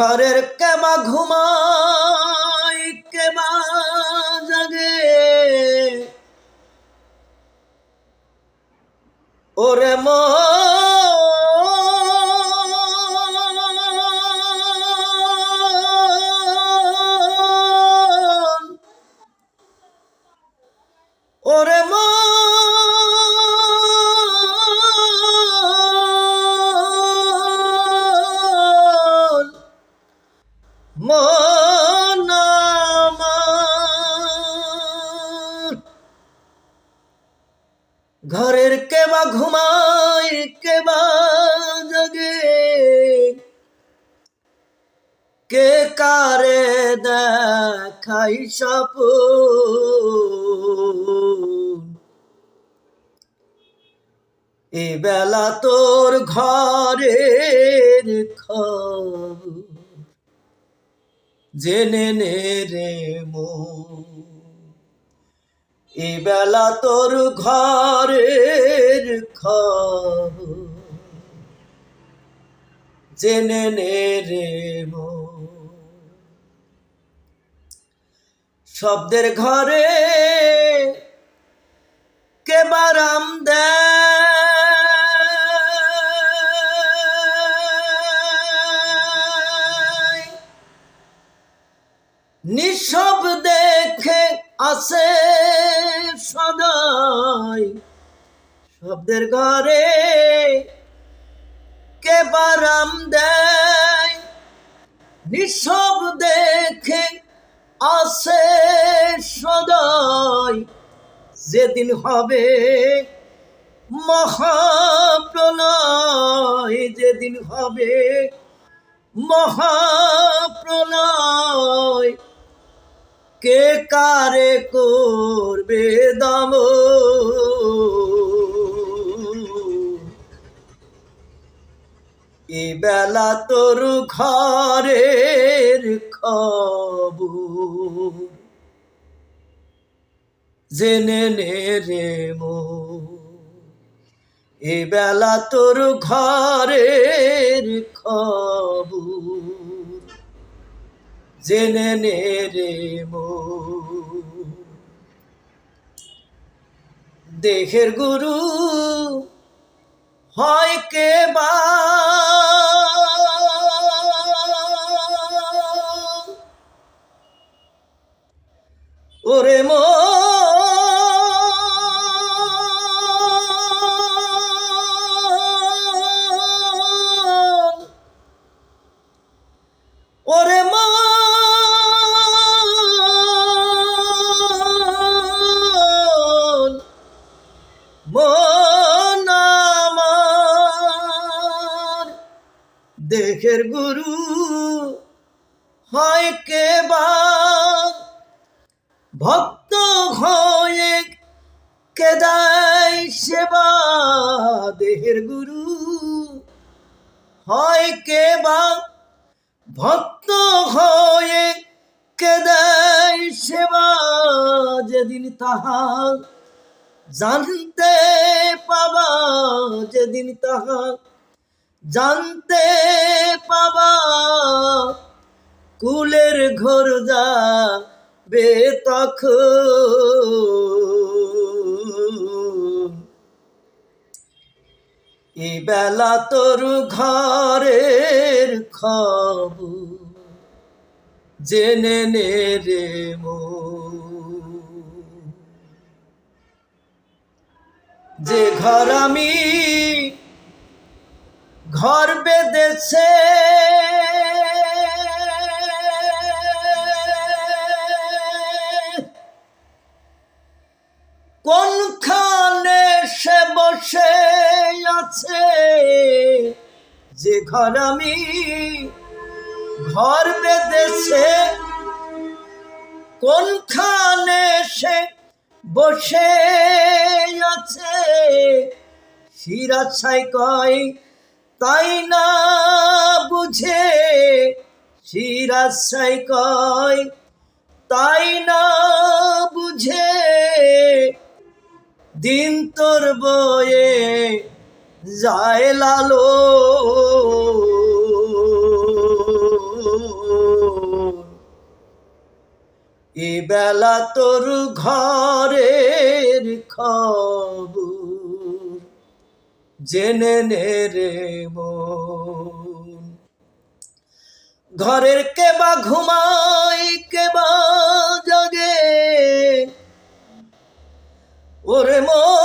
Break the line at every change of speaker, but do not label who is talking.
ঘরের কেবা ঘুমাই কেবা জাগে। ওরে মন ঘরের কেবা ঘুমায়, কেবা জগে। কে কারে দেখাই সপন এ বেলা তোর ঘরের খবর। জেনে নে রে মন। এ বেলা তোর ঘরের খবর। জেনে নে রে শব্দের ঘরে কে বারাম দেয়? দেখে সদাই। শব্দের ঘরে কে বারাম দেয়? নিঃসব দেখে আছে সদাই। যেদিন হবে মহাপ্রলয়, যেদিন হবে মহাপ্রলয়। কে কারে করবে দাম? এ বেলা তোর ঘরের খবর জেনে রে মো এ বেলা তোর ঘরের খবর জেনে নে রে মো দেহের গুরু হয় কে বা? ওরে মন দেহের গুরু হয় কে ভক্ত হয়ে কেদাই সেবা? দেহের গুরু হয় কে ভক্ত হয়ে কেদাই সেবা? যেদিন তাহা জানতে পাবা, যেদিন তাহা জানতে পাবা, কুলের ঘর যা তখন এ বেলা তোর ঘরের খবর জেনে নে রে মন। যে ঘর আমি ঘর বেঁধেছে। কোনখানে সে বসে আছে? যে ঘর আমি ঘর বেঁধেছে, কোনখানে সে বসে আছে? শিরাছাই কয় তাই না বুঝে সিরাশাই কয়, তাই না বুঝে দিন তোর বয়ে যায় লালো। এবেলা তোর ঘরের খব জেনে নে রে বোন ঘরের কেবা ঘুমাই কেবা জগে। ওরে মন